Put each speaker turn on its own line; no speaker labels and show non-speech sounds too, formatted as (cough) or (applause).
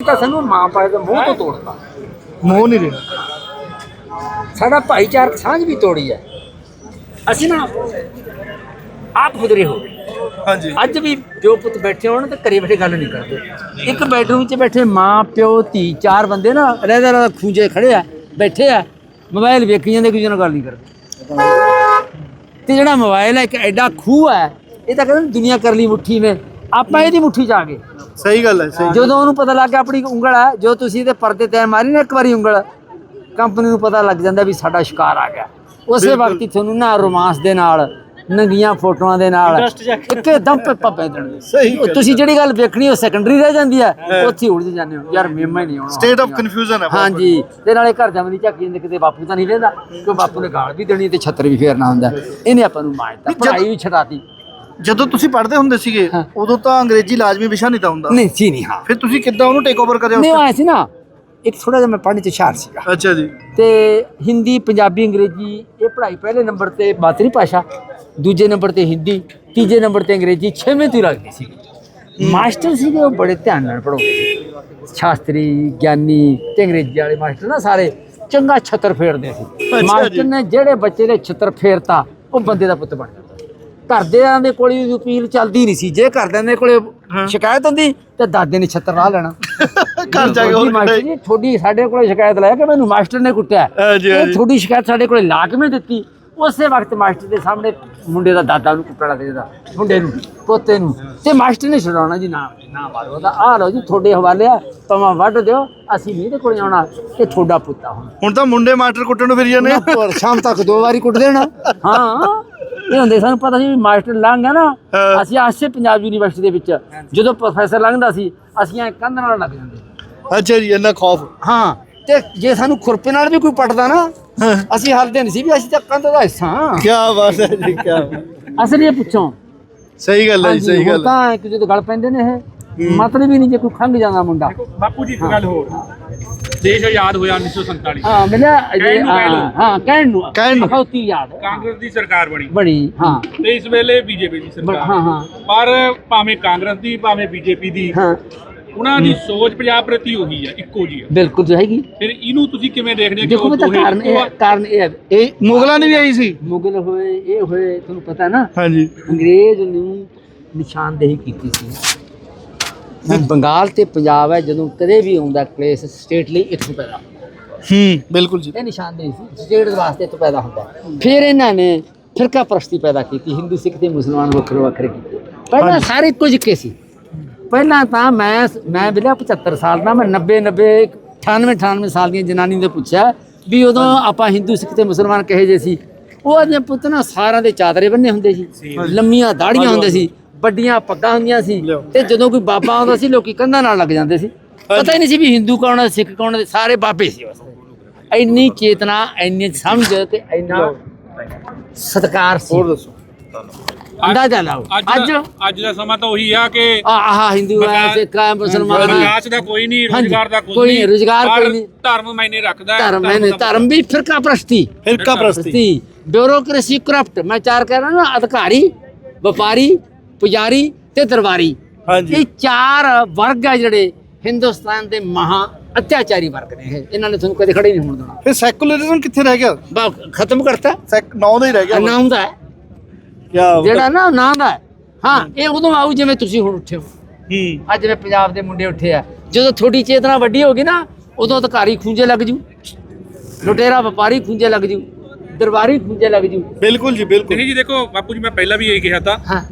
ਤਾਂ ਸਾਨੂੰ ਮਾਂ ਪਾਏ ਦੇ ਮੂੰਹ ਤੋਂ ਤੋੜਤਾ।
ਮੋਹ ਨਹੀਂ ਰਿਹਾ
ਸਾਡਾ ਭਾਈਚਾਰਕ ਸਾਂਝ ਵੀ ਤੋੜੀ ਹੈ। ਅਸੀਂ ਨਾ ਆਪ ਖੁਦਰੇ ਹੋ ਗਏ।
ਹਾਂਜੀ।
ਅੱਜ ਵੀ ਪਿਓ ਪੁੱਤ ਬੈਠੇ ਹੋਣ ਤੇ ਘਰੇ ਬੈਠੇ ਗੱਲ ਨਹੀਂ ਕਰਦੇ। ਇੱਕ ਬੈਡਰੂਮ 'ਚ ਬੈਠੇ ਮਾਂ ਪਿਓ ਧੀ ਚਾਰ ਬੰਦੇ ਨਾ ਰਹਿਦਾ ਰਹਿਦਾ ਖੂੰਜੇ ਖੜੇ ਆ ਬੈਠੇ ਆ ਮੋਬਾਈਲ ਵੇਖੀ ਜਾਂਦੇ ਕਿਸੇ ਨਾਲ ਗੱਲ ਨਹੀਂ ਕਰਦੇ। ਤੇ ਜਿਹੜਾ ਮੋਬਾਈਲ ਹੈ ਇੱਕ ਐਡਾ ਖੂਹ ਹੈ ਇਹ ਤਾਂ ਕਹਿੰਦੇ ਦੁਨੀਆ ਕਰ ਲਈ ਮੁੱਠੀ ਨੇ ਆਪਾਂ ਇਹਦੀ ਮੁੱਠੀ 'ਚ ਆ ਗਏ।
ਸਹੀ ਗੱਲ ਹੈ ਸਹੀ
ਜਦੋਂ ਉਹਨੂੰ ਪਤਾ ਲੱਗ ਗਿਆ ਆਪਣੀ ਉਂਗਲ ਹੈ ਜੋ ਤੁਸੀਂ ਇਹਦੇ ਪਰਦੇ ਤੇ ਮਾਰੀ ਨਾ ਇੱਕ ਵਾਰੀ ਉਂਗਲ ਕੰਪਨੀ ਨੂੰ ਪਤਾ ਲੱਗ ਜਾਂਦਾ ਵੀ ਸਾਡਾ ਸ਼ਿਕਾਰ ਆ ਗਿਆ। ਉਸੇ ਵਕਤ ਹੀ ਤੁਹਾਨੂੰ ਨਾ ਰੋਮਾਂਸ ਦੇ ਨਾਲ ਨੰਗੀਆਂ ਫੋਟੋਆਂ ਦੇ ਨਾਲ ਇੱਕਦਮ ਪੱਪਾ ਪੈ ਦੇਣਗੇ
ਸਹੀ
ਉਹ ਤੁਸੀਂ ਜਿਹੜੀ ਗੱਲ ਵੇਖਣੀ ਉਹ ਸੈਕੰਡਰੀ ਰਹਿ ਜਾਂਦੀ ਹੈ ਉੱਥੇ ਉਲਝ ਜਾਂਦੇ ਹੋ। ਯਾਰ ਮੇਮਾ ਹੀ ਨਹੀਂ ਆਉਣਾ।
ਸਟੇਟ ਆਫ ਕਨਫਿਊਜ਼ਨ ਹੈ
ਹਾਂਜੀ। ਤੇ ਨਾਲੇ ਘਰ ਜਾਵਂ ਦੀ ਝਾਕੀ ਜਾਂਦੇ ਕਿਤੇ ਬਾਪੂ ਤਾਂ ਨਹੀਂ ਵੇਂਦਾ ਕਿਉਂ ਬਾਪੂ ਨੇ ਗਾਲ ਵੀ ਦੇਣੀ ਤੇ ਛੱਤਰ ਵੀ ਫੇਰਨਾ ਹੁੰਦਾ। ਇਹਨੇ ਆਪਾਂ ਨੂੰ ਮਾਰਤਾ
ਜਦ-
ਪੜ੍ਹਾਈ ਵੀ ਛਡਾਤੀ।
ਜਦੋਂ ਤੁਸੀਂ ਪੜ੍ਹਦੇ ਹੁੰਦੇ ਸੀਗੇ
ਹਾਂ।
ਉਦੋਂ ਤਾਂ ਅੰਗਰੇਜ਼ੀ ਲਾਜ਼ਮੀ ਵਿਸ਼ਾ ਨਹੀਂ ਤਾਂ ਹੁੰਦਾ।
ਨਹੀਂ ਸੀ ਨਹੀਂ ਹਾਂ।
ਫਿਰ ਤੁਸੀਂ ਕਿੱਦਾਂ ਉਹਨੂੰ ਟੇਕ ਓਵਰ ਕਰਿਆ
ਨਹੀਂ ਉਹ ਆਇਆ ਸੀ ਨਾ ਇੱਕ ਥੋੜਾ ਜਿਹਾ ਮੈਂ ਪੜ੍ਹਨ ਚ ਹੁਸ਼ਿਆਰ ਸੀਗਾ?
ਅੱਛਾ ਜੀ।
ਤੇ ਹਿੰਦੀ ਪੰਜਾਬੀ ਅੰਗਰੇਜ਼ੀ ਇਹ ਪੜ੍ਹਾਈ ਪਹਿਲੇ ਨੰਬਰ ਤੇ ਮਾਤਰੀ ਭਾਸ਼ਾ ਦੂਜੇ ਨੰਬਰ ਤੇ ਹਿੰਦੀ ਤੀਜੇ ਨੰਬਰ ਤੇ ਅੰਗਰੇਜ਼ੀ ਛੇਵੇਂ ਤੋਂ ਲੱਗਦੀ ਸੀ। ਮਾਸਟਰ ਸੀਗੇ ਉਹ ਬੜੇ ਧਿਆਨ ਨਾਲ ਪੜਾਉਂਦੇ ਸ਼ਾਸਤਰੀ ਗਿਆਨੀ ਤੇ ਅੰਗਰੇਜ਼ੀ ਵਾਲੇ ਮਾਸਟਰ ਨਾ ਸਾਰੇ ਚੰਗਾ ਛੱਤਰ ਫੇਰਦੇ ਸੀ।
ਜੀ।
ਮਾਸਟਰ ਨੇ ਜਿਹੜੇ ਬੱਚੇ ਦੇ ਛੱਤਰ ਫੇਰਤਾ ਉਹ ਬੰਦੇ ਦਾ ਪੁੱਤ ਬਣ ਜਾਂਦਾ ਘਰਦਿਆਂ ਦੇ ਕੋਲ ਹੀ ਅਪੀਲ ਚੱਲਦੀ ਨਹੀਂ ਸੀ। ਜੇ ਘਰਦਿਆਂ ਦੇ ਕੋਲੇ ਸ਼ਿਕਾਇਤ ਹੁੰਦੀ ਤੇ ਦਾਦੇ ਨੇ ਛੱਤਰ ਲਾ ਲੈਣਾ। (laughs)
ਘਰ ਜਾ ਕੇ ਹੋਰ
ਮਾਸਟਰ ਜੀ ਤੁਹਾਡੀ ਸਾਡੇ ਕੋਲੇ ਸ਼ਿਕਾਇਤ ਲਾਇਆ ਕਿ ਮੈਨੂੰ ਮਾਸਟਰ ਨੇ ਕੁੱਟਿਆ। ਇਹ। ਤੁਹਾਡੀ ਸ਼ਿਕਾਇਤ ਸਾਡੇ ਕੋਲੇ ਲਾ ਕਿਵੇਂ ਦਿੱਤੀ। ਉਸੇ ਵਕਤ ਮਾਸਟਰ ਦੇ ਸਾਹਮਣੇ ਮੁੰਡੇ ਦਾ ਦਾਦਾ ਨੂੰ ਕੁੱਟਣਾ ਦੇਦਾ ਮੁੰਡੇ ਨੂੰ ਪੋਤੇ ਨੂੰ। ਤੇ ਮਾਸਟਰ ਨੇ ਛਡਾਉਣਾ ਜੀ ਨਾ ਨਾ ਮਾਰੋ ਉਹਦਾ। ਆ ਲਓ ਜੀ ਤੁਹਾਡੇ ਹਵਾਲੇ ਆ ਤਮਾ ਵੱਢ ਦਿਓ ਅਸੀਂ ਨਹੀਂ ਇਹਦੇ ਕੋਲੇ ਆਉਣਾ ਇਹ ਤੁਹਾਡਾ ਪੁੱਤਾ ਹੁਣ।
ਹੁਣ ਤਾਂ ਮੁੰਡੇ ਮਾਸਟਰ ਕੁੱਟਣ ਨੂੰ ਫਿਰ ਜਾਂਦੇ
ਸ਼ਾਮ ਤੱਕ ਦੋ ਵਾਰੀ ਕੁੱਟ ਦੇਣਾ। (laughs) ਹਾਂ। ਇਹ ਹੁੰਦੇ ਸਾਨੂੰ ਪਤਾ ਸੀ ਵੀ ਮਾਸਟਰ ਲੰਘ ਗਿਆ ਨਾ।
ਹਾਂ।
ਅਸੀਂ ਆਸੇ ਪੰਜਾਬ ਯੂਨੀਵਰਸਿਟੀ ਦੇ ਵਿੱਚ ਜਦੋਂ ਪ੍ਰੋਫੈਸਰ ਲੰਘਦਾ ਸੀ ਅਸੀਂ ਐ ਕੰਧ ਨਾਲ ਲੱਗ ਜਾਂਦੇ।
ਅੱਛਾ ਜੀ ਇੰਨਾ ਖੌਫ।
ਹਾਂ ਤੇ ਜੇ ਸਾਨੂੰ ਖੁਰਪੇ ਨਾਲ ਵੀ ਕੋਈ ਪਟਦਾ ਨਾ ਅਸੀਂ ਹੱਲਦੇ ਨਹੀਂ ਸੀ ਵੀ ਅਸੀਂ ਤਾਂ ਕੰਧ ਦਾ ਹਿੱਸਾ ਹਾਂ।
ਕੀ ਬਾਤ ਹੈ ਜੀ ਕੀ
ਅਸਲ ਇਹ ਪੁੱਛੋ।
ਸਹੀ ਗੱਲ ਹੈ ਜੀ, ਸਹੀ ਗੱਲ। ਹੈ।
ਤਾਂ ਇੱਕ ਜਦੋਂ ਗੱਲ ਪੈਂਦੇ ਨੇ ਇਹ ਮਤਲਬ ਹੀ ਨਹੀਂ ਜੇ ਕੋਈ ਖੰਗ ਜਾਂਦਾ ਮੁੰਡਾ।
ਬਾਪੂ ਜੀ ਇੱਕ ਗੱਲ ਹੋਰ। ਦੇਸ਼ ਆਜ਼ਾਦ ਹੋਇਆ 1947
ਹਾਂ ਮਿਲਿਆ ਜੇ
ਕਹਿਣ ਨੂੰ ਕਹਿ ਲਓ।
ਹਾਂ, ਹਾਂ ਕਹਿਣ ਨੂੰ।
ਕਹਿਣ ਨੂੰ।
ਅਖੌਤੀ ਯਾਦ ਹੈ।
ਕਾਂਗਰਸ ਦੀ ਸਰਕਾਰ ਬਣੀ।
ਬੜੀ ਹਾਂ।
ਤੇ ਇਸ ਵੇਲੇ ਬੀਜੇਪੀ ਦੀ
ਬ-
ਸਰਕਾਰ।
ਹਾਂ ਹਾਂ।
ਪਰ ਭਾਵੇਂ ਕਾਂਗਰਸ ਦੀ ਭਾਵੇਂ ਬੀਜੇਪੀ ਦੀ
ਹਾਂ।
ਉਹਨਾਂ ਦੀ ਸੋਚ ਪੰਜਾਬ ਪ੍ਰਤੀ ਉਹੀ ਹੈ ਇੱਕੋ ਜੀ ਹੈ।
ਬਿਲਕੁਲ ਜੋ ਹੈਗੀ।
ਫਿਰ ਇਹਨੂੰ ਤੁਸੀਂ ਕਿਵੇਂ ਦੇਖਦੇ ਹੋ ਕਿ
ਦੇਖੋ
ਉਹ
ਬਤਾ
ਦੋਹੇ
ਕਾਰਨ
ਇੱਕੋ
ਇਹ
ਆ?
ਕਾਰਨ ਇਹ ਹੈ।
ਇਹ ਮੁਗਲਾਂ ਨੇ ਵੀ ਆਈ ਸੀ।
ਮੁਗਲ ਹੋਏ ਇਹ ਹੋਏ ਤੁਹਾਨੂੰ ਪਤਾ ਨਾ
ਹਾਂਜੀ।
ਅੰਗਰੇਜ਼ ਨੂੰ ਨਿਸ਼ਾਨਦੇਹੀ ਕੀਤੀ ਸੀ। ਵੀ ਬੰਗਾਲ ਤੇ ਪੰਜਾਬ ਹੈ ਜਦੋਂ ਕਦੇ ਵੀ ਆਉਂਦਾ ਕਲੇਸ਼ ਸਟੇਟ ਲਈ ਇੱਥੋਂ ਪੈਦਾ।
ਹੂੰ ਬਿਲਕੁਲ ਜੀ।
ਇਹ ਨਿਸ਼ਾਨਦੇਹੀ ਸੀ ਸਟੇਟ ਦੇ ਵਾਸਤੇ ਇੱਥੋਂ ਪੈਦਾ ਹੁੰਦਾ। ਫਿਰ ਇਹਨਾਂ ਨੇ ਫਿਰਕਾ ਪ੍ਰਸਤੀ ਪੈਦਾ ਕੀਤੀ ਹਿੰਦੂ ਸਿੱਖ ਤੇ ਮੁਸਲਮਾਨ ਵੱਖਰੇ ਵੱਖਰੇ ਕੀਤੇ। ਪਹਿਲਾਂ ਸਾਰੇ ਇੱਕੋ ਜਿਹੇ ਸੀ। ਪਹਿਲਾਂ ਤਾਂ ਮੈਂ ਮੈਂ ਬਿਲਾ 75 ਸਾਲ ਦਾ ਮੈਂ 90 90 98 98 ਸਾਲ ਦੀਆਂ ਜਨਾਨੀ ਦੇ ਪੁੱਛਿਆ ਵੀ ਉਦੋਂ ਆਪਾਂ ਹਿੰਦੂ ਸਿੱਖ ਤੇ ਮੁਸਲਮਾਨ ਕਹੇ ਜੇ ਸੀ? ਉਹ ਅਜੇ ਪੁੱਤ ਨਾ ਸਾਰਿਆਂ ਦੇ ਚਾਦਰੇ ਬੰਨੇ ਹੁੰਦੇ ਸੀ ਲੰਮੀਆਂ ਦਾੜੀਆਂ ਹੁੰਦੇ ਸੀ। ਵੱਡੀਆਂ ਪੱਗਾਂ ਹੁੰਦੀਆਂ ਸੀ। ਤੇ ਜਦੋਂ ਕੋਈ ਬਾਬਾ ਆਉਂਦਾ ਸੀ ਲੋਕੀ ਕੰਧਾਂ ਨਾਲ ਲੱਗ ਜਾਂਦੇ ਸੀ। ਪਤਾ ਹੀ ਨਹੀਂ ਸੀ ਵੀ ਹਿੰਦੂ ਕੌਣ ਹੈ ਸਿੱਖ ਕੌਣ ਹੈ ਸਾਰੇ ਬਾਬੇ ਸੀ ਬਸ ਇੰਨੀ ਚੇਤਨਾ ਇੰਨੀ ਸਮਝ ਤੇ ਇੰਨਾ ਸਤਕਾਰ ਸੀ।
ਹੋਰ ਦੱਸੋ।
ਅੰਦਾਜ਼ਾ ਲਾਓ। ਅੱਜ
ਅੱਜ? ਅੱਜ ਦਾ ਸਮਾਂ ਤਾਂ ਉਹੀ ਆ ਕਿ
ਆ ਆਹ ਹਿੰਦੂ ਹੈ
ਵਿਕਾਸ-
ਸਿੱਖ ਹੈ ਮੁਸਲਮਾਨ ਹੈ।
ਵਿਕਾਸ ਦਾ ਕੋਈ ਨਹੀਂ ਰੋਜ਼ਗਾਰ ਦਾ ਕੋਈ ਨਹੀਂ।
ਰੁਜ਼ਗਾਰ ਕੋਈ ਨਹੀਂ।
ਧਰਮ ਮਾਇਨੇ ਰੱਖਦਾ
ਧਰਮ
ਦਾ-
ਧਰਮ ਵੀ ਫਿਰਕਾ ਪ੍ਰਸਤੀ।
ਫਿਰਕਾ
ਪ੍ਰਸਤੀ। ਬਿਊਰੋਕ੍ਰੇਸੀ ਕਰਪਟ ਮੈਂ ਚਾਰ ਕਹਿ ਰਿਹਾ ਨਾ ਅਧਿਕਾਰੀ ਵਪਾਰੀ ਪੁਜਾਰੀ ਤੇ ਦਰਬਾਰੀ।
ਹਾਂਜੀ।
ਇਹ ਚਾਰ ਵਰਗ ਆ ਜਿਹੜੇ ਹਿੰਦੁਸਤਾਨ ਦੇ ਮਹਾ ਅਤਿਆਚਾਰੀ ਵਰਗ ਨੇ ਇਹ। ਇਹਨਾਂ ਨੇ ਤੁਹਾਨੂੰ ਕਦੇ ਖੜੇ ਨਹੀਂ ਹੋਣ ਦੇਣਾ।
ਫਿਰ ਸੈਕੂਲਰਿਜ਼ਮ ਕਿੱਥੇ ਰਹਿ ਗਿਆ?
ਬਾ ਖਤਮ ਕਰਤਾ।
ਸੈਕ ਨੌ ਦਾ ਹੀ ਰਹਿ ਗਿਆ
ਨਾਮ ਦਾ ਹੈ।
ਕੀ
ਜਿਹੜਾ ਨਾ ਨਾਂ ਦਾ ਹੈ। ਹਾਂ ਇਹ ਉਦੋਂ ਆਊ ਜਿਵੇਂ ਤੁਸੀਂ ਹੁਣ ਉੱਠੇ ਹੋ।
ਹੂੰ।
ਅੱਜ ਜਿਵੇਂ ਪੰਜਾਬ ਦੇ ਮੁੰਡੇ ਉੱਠੇ ਆ। ਜਦੋਂ ਤੁਹਾਡੀ ਚੇਤਨਾ ਵੱਡੀ ਹੋ ਗਈ ਨਾ ਉਦੋਂ ਅਧਿਕਾਰੀ ਖੂੰਜੇ ਲੱਗ ਜੂ। ਲੁਟੇਰਾ ਵਪਾਰੀ ਖੂੰਜੇ ਲੱਗ ਜੂ। ਦਰਬਾਰੀ ਖੂੰਜੇ ਲੱਗ ਜੂ।
ਬਿਲਕੁਲ ਜੀ ਬਿਲਕੁਲ।
ਨਹੀਂ ਜੀ ਦੇਖੋ ਬਾਪੂ ਜੀ ਮੈਂ ਪਹਿਲਾਂ ਵੀ ਇਹ ਕਿਹਾ ਤਾਂ
ਹਾਂ।